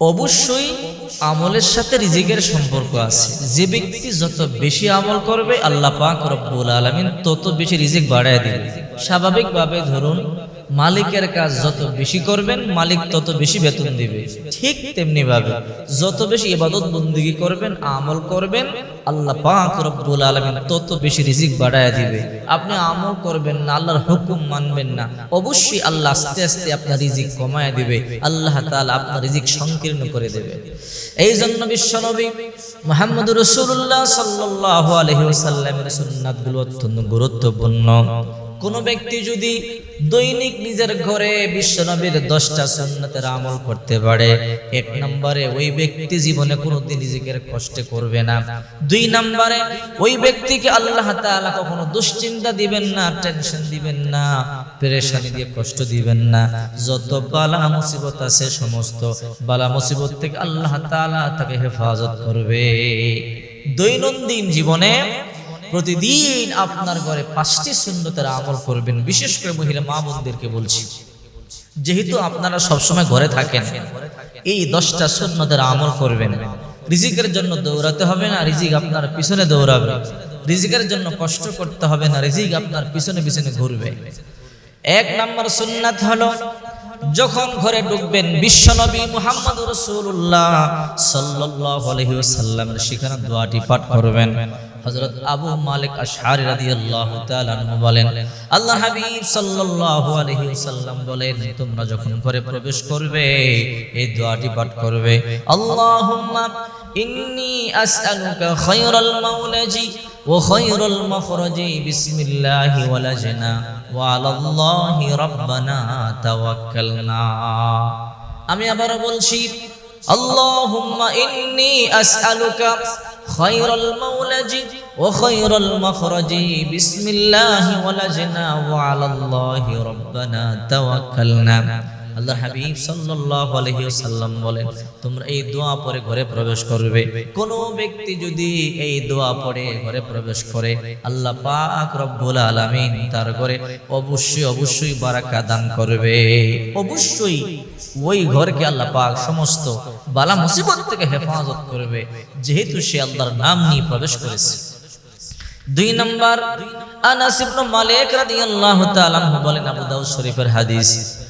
অবশ্যই আমলের সাথে রিজিকের সম্পর্ক আছে। যে ব্যক্তি যত বেশি আমল করবে, আল্লাহ পাক রব্বুল আলমিন তত বেশি রিজিক বাড়ায় দিবে। স্বাভাবিকভাবে ধরুন মালিকের কাজ যত বেশি করবেন, মালিক তত বেশি বেতন দিবে। ঠিক তেমনি ভাবে যত বেশি ইবাদত বন্দিগি করবেন, আমল করবেন, আল্লাহ পাক রব্বুল আলামিন তত বেশি রিজিক বাড়ায় দিবে। আপনি আমল করবেন না, আল্লাহর হুকুম মানবেন না, অবশ্যই আল্লাহ আস্তে আস্তে আপনার রিজিক কমায় দিবে, আল্লাহ তাআলা আপনার রিজিক সংকীর্ণ করে দেবে। এই জন্য বিশ্বনবী মোহাম্মদ রসুল্লাহ সাল্লাহ আলহি ওসাল্লামের সুন্নাতগুলো অত্যন্ত গুরুত্বপূর্ণ। কোন ব্যক্তি যদি দৈনিক নিজের ঘরে বিশ্বনবীর দশটা সুন্নতের আমল করতে পারে, এক নম্বরে ওই ব্যক্তি জীবনে কোনোদিন নিজেকে কষ্টে করবে না। দুই নম্বরে ওই ব্যক্তিকে আল্লাহ তাআলা কখনো দুশ্চিন্তা দিবেন না, টেনশন দিবেন না, পেরেশানি দিয়ে কষ্ট দিবেন না। যত বালা মুসিবত আছে সমস্ত বালা মুসিবত থেকে আল্লাহ তাআলা তাকে হেফাজত করবে। দৈনন্দিন জীবনে প্রতিদিন আপনার ঘরে পাঁচটি সুন্নতের আমল করবেন। বিশেষ করে মহিলা মা বোনদেরকে বলছি, যেহেতু আপনারা সবসময় ঘরে থাকেন, এই দশটা সুন্নতের আমল করবেন। রিজিকের জন্য দৌড়াতে হবে না, রিজিক আপনার পিছনে দৌড়াবে। রিজিকের জন্য কষ্ট করতে হবে না, রিজিক আপনার পিছনে পিছনে ঘুরবে। এক নম্বর সুন্নাত হলো, যখন ঘরে ঢুকবেন বিশ্বনবী মুহাম্মদ রাসূলুল্লাহ সাল্লাল্লাহু আলাইহি ওয়াসাল্লামের সেখানে দোয়াটি পাঠ করবেন। হজরত আবু মালিক আশহারি রাদিয়াল্লাহু তাআলা বলেন, আল্লাহ হাবিব সাল্লাল্লাহু আলাইহি সাল্লাম বলেন, তোমরা যখন ঘরে প্রবেশ করবে, এই দোয়াটি পাঠ করবে। আল্লাহুম্মা ইন্নী আসআলুকা খায়রাল মাওলাজি ওয়া খায়রাল মখরাজি, বিসমিল্লাহি ওয়ালাজনা ওয়া আলাল্লাহি রাব্বানা তাওয়াক্কালনা। আমি আবারো বলছি, আল্লাহুম্মা ইন্নী আসআলুকা خير المولج وخير المخرج. بسم الله ولجنا وعلى الله ربنا توكلنا. আল্লাহ হাবিব সাল্লাল্লাহু আলাইহি ওয়াসাল্লাম বলেন, তোমরা এই দোয়া পরে ঘরে প্রবেশ করবে। কোন ব্যক্তি যদি এই দোয়া পরে ঘরে প্রবেশ করে, আল্লাহ পাক রব্বুল আলামিন তার ঘরে অবশ্যই অবশ্যই বারাকা দান করবে। অবশ্যই ওই ঘরকে আল্লাহ পাক সমস্ত বালা মুসিবত থেকে হেফাজত করবে, যেহেতু সে আল্লাহর নাম নিয়ে প্রবেশ করেছে। দুই নম্বর, আনাস ইবনে মালিক রাদিয়াল্লাহু তাআলা বলেন, আবু দাউদ শরীফের হাদিস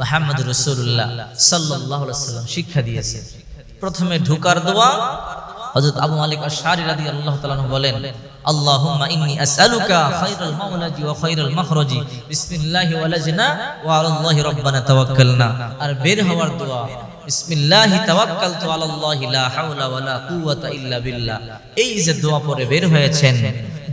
মুহাম্মদ রাসূলুল্লাহ সাল্লাল্লাহু আলাইহি সাল্লাম শিক্ষা দিয়েছে। প্রথমে ঢুকার দোয়া, হযরত আবু মালিক আশআরি রাদিয়াল্লাহু তাআলা বলেন, আল্লাহুম্মা ইন্নী আসআলুকা খায়রাল মাওলাজি ওয়া খায়রাল মাখরাজি, বিসমিল্লাহি ওয়ালাজনা ওয়া আলাল্লাহি রাব্বানা তাওয়াক্কালনা। আর বের হওয়ার দোয়া, বিসমিল্লাহি তাওয়াক্কালতু আলাল্লাহি লা হাওলা ওয়ালা কুওয়াতা ইল্লা বিল্লাহ। এই যে দোয়া পরে বের হয়েছেন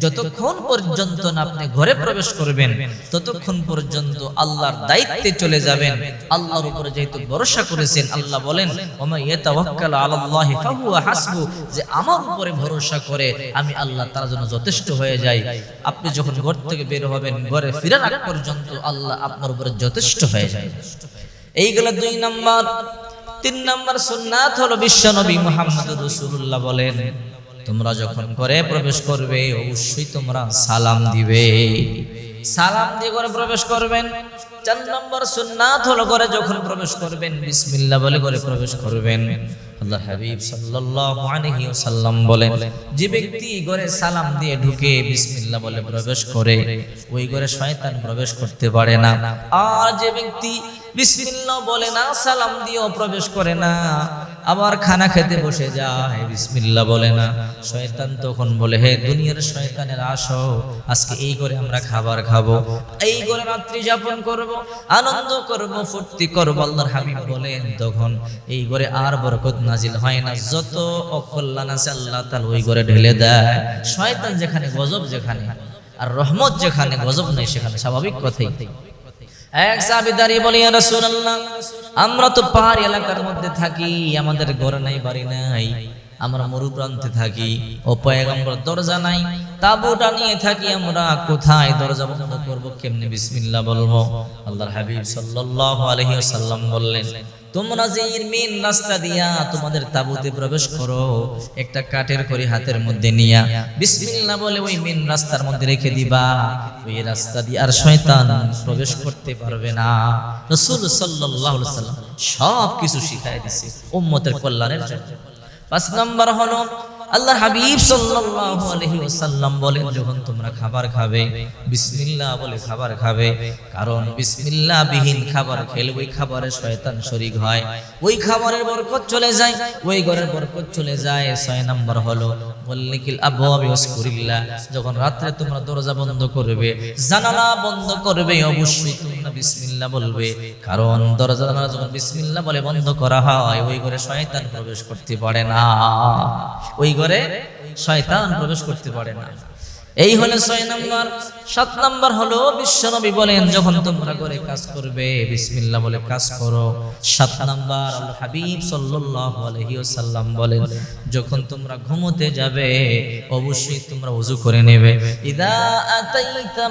যতক্ষণ পর্যন্ত না আপনি ঘরে প্রবেশ করবেন, ততক্ষণ পর্যন্ত আল্লাহর দায়িত্বে চলে যাবেন। আল্লাহর উপরে যেহেতু ভরসা করেছেন, আল্লাহ বলেন যে আমার উপরে ভরসা করে, আমি আল্লাহ তার জন্য যথেষ্ট হয়ে যাই। আপনি যখন ঘর থেকে বের হবেন, ঘরে ফিরার আগ পর্যন্ত আল্লাহ আপনার উপরে যথেষ্ট হয়ে যায় এইগুলো দুই নাম্বার। তিন নাম্বার সুন্নাত হলো বিশ্বনবী মুহাম্মদ রাসূলুল্লাহ বলেন তোমরা যখন ঘরে প্রবেশ করবে, অবশ্যই তোমরা সালাম দিবে। সালাম দিয়ে ঘরে প্রবেশ করবেন। চার নম্বর সুন্নাত হলো ঘরে যখন প্রবেশ করবেন, বিসমিল্লাহ বলে ঘরে প্রবেশ করবেন। আল্লাহ হাবিব সাল্লাল্লাহু আলাইহি ওয়াসাল্লাম বলেন, যে ব্যক্তি ঘরে সালাম দিয়ে ঢুকে বিসমিল্লাহ বলে প্রবেশ করে, ওই ঘরে শয়তান প্রবেশ করতে পারে না। আর যে ব্যক্তি বিসমিল্লাহ বলে না, সালাম দিয়েও প্রবেশ করে না। আবার খানা খেতে বসে যায়, বিসমিল্লাহ বলে না। শয়তান তখন বলে, হে দুনিয়ার শয়তানের আসো, আজকে এই করে আমরা খাবার খাব। এই করে রাত্রি যাপন করব, আনন্দ করব, ফুর্তি করব, আল্লাহর হাবিব বলেন তখন। এই করে আর বরকত নাজিল হয় না। যত অকল্যাণ আছে, আল্লাহ তাআলা ওই করে ঢেলে দেয়। শয়তান যেখানে গজব যেখানে, আর রহমত যেখানে গজব নেই, সেখানে স্বাভাবিক কথাই। এক সাহাবি দাঁড়িয়ে বলি রাসূলুল্লাহ, আমরা তো পাহাড়ি এলাকার মধ্যে থাকি, আমাদের ঘর নাই, বাড়ি নাই। আমরা মরুপ্রান্তে থাকি, ও পয়গম্বর দরজা নাই, তাবুটা নিয়ে থাকি আমরা, কোথায় দরজা বন্ধ করব, কেমনে বিসমিল্লাহ বলব? আল্লাহর হাবিব সাল্লাল্লাহু আলাইহি বললেন, তোমরা যে মেন রাস্তা দিয়া তোমাদের তাবুতে প্রবেশ করো, একটা কাঠের করি হাতের মধ্যে নিয়া, বিসমিল্লাহ বলে ওই মেন রাস্তার মধ্যে রেখে দিবা, ওই রাস্তা দিয়ে আর শয়তান প্রবেশ করতে পারবে না। রাসূল সব কিছু শিখাই দিছে, উম্মতের কল্যাণের জন্য। পাঁচ নম্বর হলো আল্লাহ হাবিব সাল্লাল্লাহু আলাইহি ওয়াসাল্লাম বলেন, যখন তোমরা খাবার খাবে, বিসমিল্লাহ বলে খাবার খাবে, কারণ বিসমিল্লাহ বিহীন খাবার খেলে ওই খাবারে শয়তান শরীক হয়। ওই খাবারের বরকত চলে যায়, ওই ঘরের বরকত চলে যায়। ছয় নম্বর হলো মল্লিকিল আবওয়াবি ওয়াসকুরিল্লাহ যখন রাত্রে তোমরা দরজা বন্ধ করবে, জানালা বন্ধ করবে, অবশ্যই তোমরা বিসমিল্লাহ বলবে, কারণ দরজা যখন বিসমিল্লাহ বলে বন্ধ করা হয়। ওই ঘরে শয়তান প্রবেশ করতে পারে না। ওই ঘরে শয়তান প্রবেশ করতে পারে না। এই হলো ছয় নম্বর। সাত নম্বর হলো বিশ্বনবী বলেন, যখন তোমরা করে কাজ করবে, বিসমিল্লাহ বলে কাজ করো। সাত নম্বর হাবিব সাল্লাল্লাহু আলাইহি ওয়াসাল্লাম বলেন, যখন তোমরা ঘুমোতে যাবে, অবশ্যই তোমরা ওযু করে নেবে। ইদা আতাইতা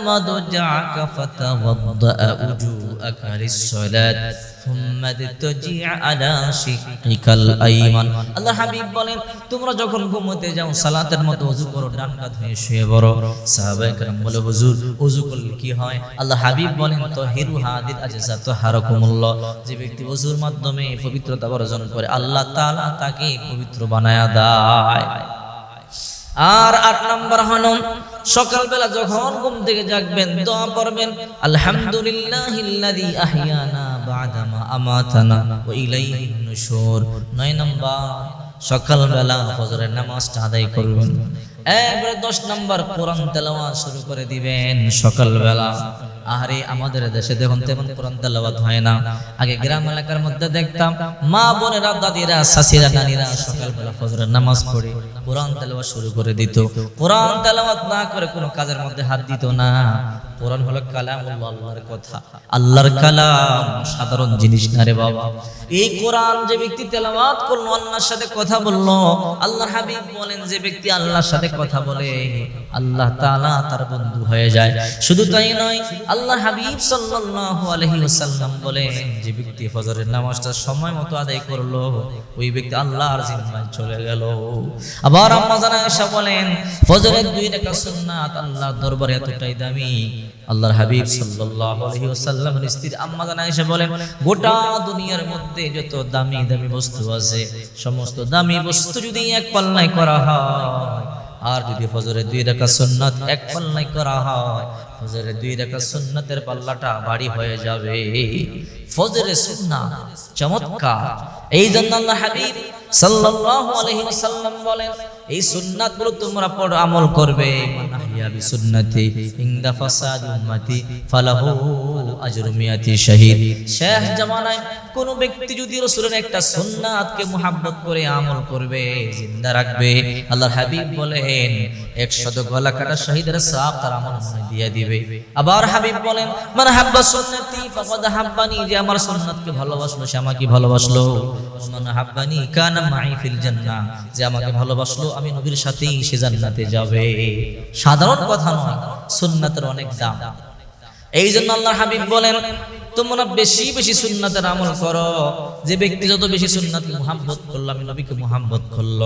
ثم اضطجع على شقك الايمن আল্লাহ হাবিব বলেন তোমরা যখন ঘুমোতে যাও সালাতের মতো ওযু করো ডান কাত হয়ে শুয়ে পড়ো সাহাবায়ে কেরাম বলে হুজুর ওযু করলে কি হয় আল্লাহ হাবিব বলেন তো হিরু হাদির আজসা তো হারাকুমুল্লাহ যে ব্যক্তি ওযুর মাধ্যমে পবিত্রতা অর্জন করে আল্লাহ তাআলা তাকে পবিত্র বানায়া দেয় আর আট নম্বর হলো সকালবেলা যখন ঘুম থেকে জাগবেন দোয়া করবেন আলহামদুলিল্লাহিল্লাযী আহইয়ানা সকালবেলা ফজরের নামাজটা আদায় করবেন। একবারে তেলাওয়াত শুরু করে দিবেন সকালবেলা। আমাদের দেশে দেখুন, তেমন কোরআন তেলাওয়াত হয় না। আগে গ্রাম এলাকার মধ্যে দেখতাম, মা বোনেরা, দাদিরা শাশিরা নানিরা সকালবেলা ফজরের নামাজ পড়ে, কোরআন তেলাওয়াত শুরু করে দিত। কোরআন তেলাওয়াত না করে কোনো কাজের মধ্যে হাত দিত না। কোরআন হলো কালামুল্লাহ আল্লাহর কথা। আল্লাহর কালাম সাধারণ জিনিস না রে বাবা। এই কোরআন যে ব্যক্তি তেলাওয়াত করল, আল্লাহর সাথে কথা বলল, আল্লাহর হাবিব বলেন, যে ব্যক্তি আল্লাহর সাথে কথা বলে, আল্লাহ তাআলা তার বন্ধু হয়ে যায়। শুধু তাই নয় আল্লাহ হাবিব সাল্লাল্লাহু আলাইহি ওয়াসাল্লাম বলেন, যে ব্যক্তি ফজরের নামাজটা সময় মতো আদায় করল, ওই ব্যক্তি আল্লাহর জিম্মায় চলে গেল। আবার আম্মা জানা বলেন, ফজরের দুই রাকাত সুন্নাত আল্লাহর দরবারে এতটাই দামি আল্লাহর হাবিব সাল্লাল্লাহু আলাইহি ওয়াসাল্লামের স্ত্রী আম্মা জানা বলেন গোটা দুনিয়ার মধ্যে যত দামি দামি বস্তু আছে সমস্ত দামি বস্তু যদি এক পাল্লায় করা হয় আর যদি ফজরে দুই রাখা সন্ন্যত এক পাল্লায় করা হয় ফজরের দুই রাখা সুন্নাতের পাল্লাটা ভারী হয়ে যাবে। ফজরের সুন্নাত চমৎকার। এই জন্য আল্লাহ হাবিব সাল্লাল্লাহু আলাইহি ওয়াসাল্লাম বলেন, এই সুন্নাতগুলো তোমরা পড়ো, আমল করবে। মান আহইয়া বিসুন্নতি ইনদা ফাসাদ উম্মতি, ফালাহু আজরু মিয়াতি জামানায় কোন ব্যক্তি যদি রাসূলের একটা সুন্নাতকে মুহাব্বত করে আমল করবে, জিন্দা রাখবে। আল্লাহর হাবিব বলেন 100 গলা কাটা শহীদের সওয়াব তার আমল দিয়ে দিবে। আবার হাবিব বলেন, মান হাব্বা সুন্নতি ফাকাদ হাব্বানি যে আমার সুন্নাতকে ভালোবাসলো, সে আমাকে ভালোবাসলো। মান হাব্বানি কানা মাই ফিল জান্নাহ যে আমাকে ভালোবাসলো, আমি নবীর সাথেই সে জান্নাতে যাবে। সাধারণ কথা নয়, সুন্নাতের অনেক দাম। এই জন্য আল্লাহ হাবিব বলেন তোমরা বেশি বেশি সুন্নাতের আমল করো। যে ব্যক্তি যত বেশি সুন্নাত মুহাব্বত করল, আমি নবীকে মুহাব্বত করল।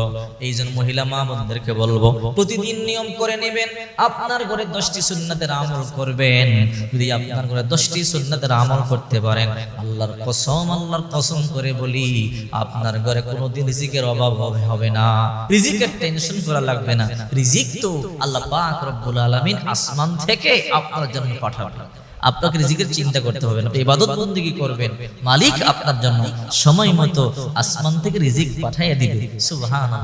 এই জন্য মহিলা মা বোনদেরকে বলব, প্রতিদিন নিয়ম করে নেবেন, আপনার ঘরে দশটি সুন্নাতের আমল করবেন। যদি আপনার ঘরে দশটি সুন্নাতের আমল করতে পারেন, আল্লাহর কসম আল্লাহর কসম করে বলি, আপনার ঘরে কোনোদিন রিজিকের অভাব হবে না। রিজিকের টেনশন করা লাগবে না। রিজিক তো আল্লাহ পাক রব্বুল আলামিন আসমান থেকে আপনার জন্য পাঠাবে। আপনাকে রিজিকের চিন্তা করতে হবে না। ইবাদত বন্দী করবেন? মালিক আপনার জন্য সময় মতো আসমান থেকে রিজিক পাঠাইয়া দিবে। সুবহানাল্লাহ।